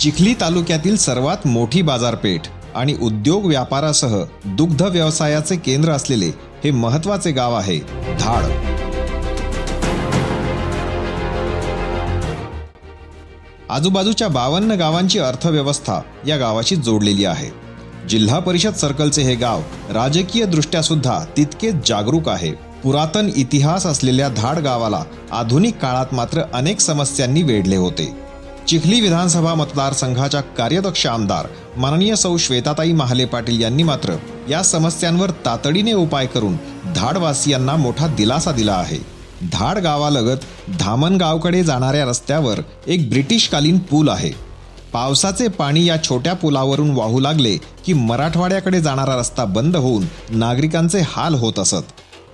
चिखली तालुक्यातील सर्वात मोठी बाजारपेठ आणि उद्योग व्यापारासह दुग्ध व्यवसायाचे केंद्र असलेले हे महत्त्वाचे गाव आहे धाड. आजूबाजूच्या बावन्न गावांची अर्थव्यवस्था या गावाशी जोडलेली आहे. जिल्हा परिषद सर्कलचे हे गाव राजकीय दृष्ट्या सुद्धा तितकेच जागरूक आहे. पुरातन इतिहास असलेल्या धाड गावाला आधुनिक काळात मात्र अनेक समस्यांनी वेढले होते. चिखली विधानसभा मतदारसंघाच्या कार्यदक्ष आमदार माननीय सौ श्वेताताई महाले पाटील यांनी मात्र या समस्यांवर तातडीने उपाय करून धाडवासियांना मोठा दिलासा दिला आहे. धाड गावालगत धामणगावकडे जाणाऱ्या रस्त्यावर एक ब्रिटिशकालीन पूल आहे. पावसाचे पाणी या छोट्या पुलावरून वाहू लागले की मराठवाड्याकडे जाणारा रस्ता बंद होऊन नागरिकांचे हाल होत असत.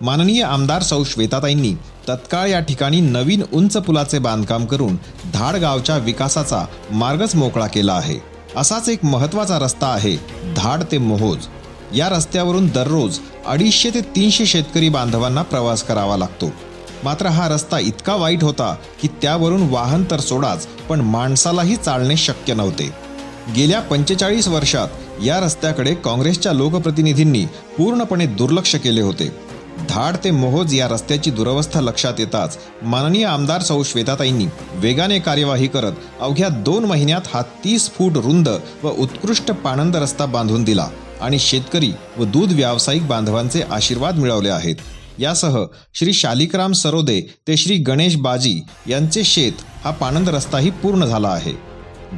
माननीय आमदार सौ श्वेताताईंनी तत्काळ या ठिकाणी नवीन उंच पुलाचे बांधकाम करून धाड गावच्या विकासाचा मार्गच मोकळा केला आहे. असाच एक महत्त्वाचा रस्ता आहे धाड ते मोहोज. या रस्त्यावरून दररोज अडीचशे ते तीनशे शेतकरी बांधवांना प्रवास करावा लागतो. मात्र हा रस्ता इतका वाईट होता की त्यावरून वाहन तर सोडाच पण माणसालाही चालणे शक्य नव्हते. गेल्या पंचेचाळीस वर्षात या रस्त्याकडे काँग्रेसच्या लोकप्रतिनिधींनी पूर्णपणे दुर्लक्ष केले होते. धाड ते मोहोज या रस्त्याची दुरवस्था लक्षात येताच माननीय आमदार सौ श्वेताताईंनी वेगाने कार्यवाही करत अवघ्या दोन महिन्यात हा तीस फूट रुंद व उत्कृष्ट पाणंद रस्ता बांधून दिला आणि शेतकरी व दूध व्यावसायिक बांधवांचे आशीर्वाद मिळवले आहेत. यासह श्री शालिकराम सरोदे ते श्री गणेश बाजी यांचे शेत हा पाणंद रस्ताही पूर्ण झाला आहे.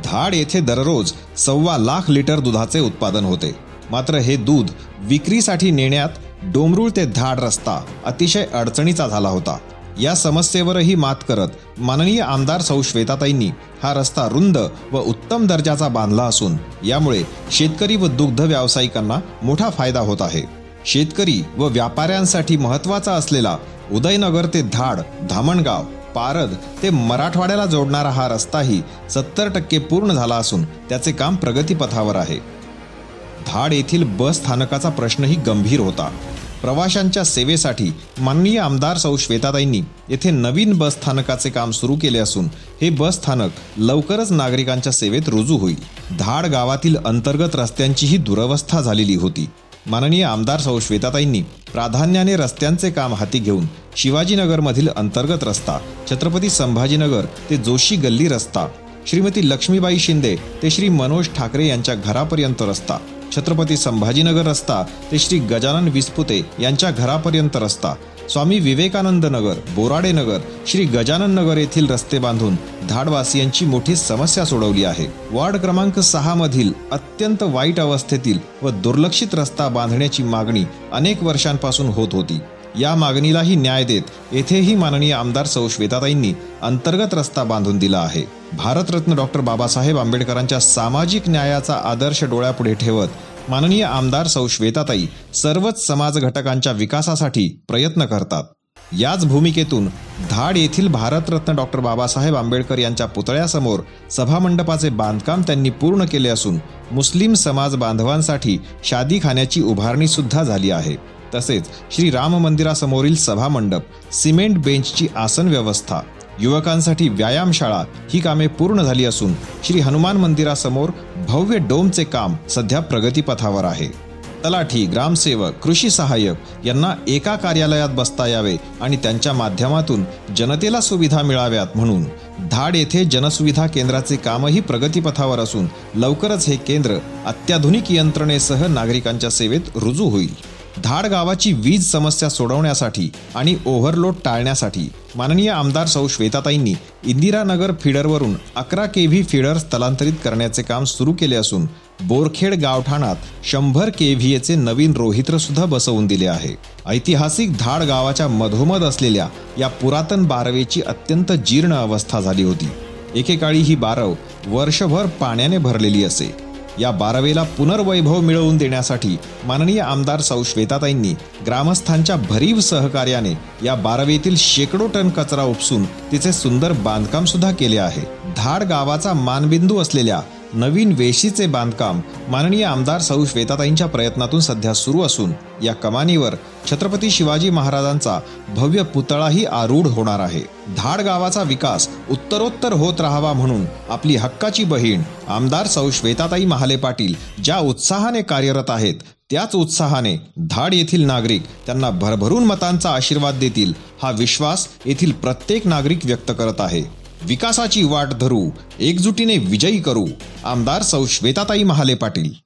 धाड येथे दररोज सव्वा लाख लिटर दुधाचे उत्पादन होते. मात्र हे दूध विक्रीसाठी नेण्यात डोमरूळ ते धाड रस्ता अतिशय अडचणीचा झाला होता. या समस्येवरही मात करत माननीय आमदार सौ. श्वेताताईंनी हा रस्ता रुंद व उत्तम दर्जाचा बांधला असून यामुळे शेतकरी व दुग्ध व्यावसायिकांना मोठा फायदा होत आहे. शेतकरी व व्यापाऱ्यांसाठी महत्त्वाचा असलेला उदयनगर ते धाड धामणगाव पारद ते मराठवाड्याला जोडणारा हा रस्ताही सत्तर टक्के पूर्ण झाला असून त्याचे काम प्रगतीपथावर आहे. धाड येथील बस स्थानकाचा प्रश्नही गंभीर होता. प्रवाशांच्या सेवेसाठी माननीय आमदार सौ श्वेताताईंनी येथे नवीन बस स्थानकाचे काम सुरू केले असून हे बस स्थानक लवकरच नागरिकांच्या सेवेत रुजू होईल. धाड गावातील अंतर्गत रस्त्यांचीही दुरवस्था झालेली होती. माननीय आमदार सौ श्वेताताईंनी प्राधान्याने रस्त्यांचे काम हाती घेऊन शिवाजीनगरमधील अंतर्गत रस्ता छत्रपती संभाजीनगर ते जोशी गल्ली रस्ता श्रीमती लक्ष्मीबाई शिंदे ते श्री मनोज ठाकरे यांच्या घरापर्यंत रस्ता छत्रपती संभाजीनगर रस्ता ते श्री गजानन विस्पुते यांच्या घरापर्यंत रस्ता. स्वामी विवेकानंद नगर बोराडे नगर श्री गजानन नगर येथील रस्ते बांधून धाडवासियांची मोठी समस्या सोडवली आहे. वार्ड क्रमांक सहा मधील अत्यंत वाईट अवस्थेतील व दुर्लक्षित रस्ता बांधण्याची मागणी अनेक वर्षांपासून होत होती. या मागणीलाही न्याय देत येथेही माननीय आमदार सौ. श्वेताताईंनी अंतर्गत रस्ता बांधून दिला आहे. भारतरत्न डॉक्टर बाबासाहेब आंबेडकरांच्या सामाजिक न्यायाचा आदर्श डोळ्यापुढे ठेवत माननीय आमदार सौ. श्वेताताई सर्वच समाज घटकांच्या विकासासाठी प्रयत्न करतात. याच भूमिकेतून धाड येथील भारतरत्न डॉक्टर बाबासाहेब आंबेडकर यांच्या पुतळ्यासमोर सभामंडपाचे बांधकाम त्यांनी पूर्ण केले असून मुस्लिम समाज बांधवांसाठी शादी खाण्याची उभारणी सुद्धा झाली आहे. तसेच श्री राम मंदिरासमोरील सभामंडप सिमेंट बेंचची आसन व्यवस्था युवकांसाठी व्यायामशाळा ही कामे पूर्ण झाली असून श्री हनुमान मंदिरासमोर भव्य डोमचे काम सध्या प्रगतीपथावर आहे. तलाठी ग्रामसेवक कृषी सहाय्यक यांना एका कार्यालयात बसता यावे आणि त्यांच्या माध्यमातून जनतेला सुविधा मिळाव्यात म्हणून धाड येथे जनसुविधा केंद्राचे कामही प्रगतीपथावर असून लवकरच हे केंद्र अत्याधुनिक यंत्रणेसह नागरिकांच्या सेवेत रुजू होईल. धाड गावाची वीज समस्या सोडवण्यासाठी आणि ओव्हरलोड टाळण्यासाठी माननीय आमदार सौ. श्वेताताईंनी इंदिरानगर फिडरवरून अकरा के व्ही फिडर स्थलांतरित करण्याचे काम सुरू केले असून बोरखेड गावठाणात शंभर के व्ही एचे नवीन रोहित्र सुद्धा बसवून दिले आहे. ऐतिहासिक धाड गावाच्या मधोमध असलेल्या या पुरातन बारवेची अत्यंत जीर्ण अवस्था झाली होती. एकेकाळी ही बारव वर्षभर पाण्याने भरलेली असे. या बारावेला पुनर्वैभव मिळवून देण्यासाठी माननीय आमदार सौ. श्वेताताईंनी ग्रामस्थांच्या भरीव सहकार्याने या बारावेतील शेकडो टन कचरा उपसून तिचे सुंदर बांधकाम सुद्धा केले आहे. धाड गावाचा मानबिंदू असलेल्या नवीन वेशीचे बांधकाम माननीय आमदार सौ श्वेताताईंच्या प्रयत्नातून सध्या सुरू असून या कमानीवर छत्रपती शिवाजी महाराजांचा भव्य पुतळाही आरूढ होणार आहे. धाड गावाचा विकास उत्तरोत्तर होत राहावा म्हणून आपली हक्काची बहीण आमदार सौ श्वेताताई महाले पाटील ज्या उत्साहाने कार्यरत आहेत त्याच उत्साहाने धाड येथील नागरिक त्यांना भरभरून मतांचा आशीर्वाद देतील हा विश्वास येथील प्रत्येक नागरिक व्यक्त करत आहे. विकासाची वाट धरू एकजुटीने विजयी करू. आमदार सौ. श्वेताताई महाले पाटील.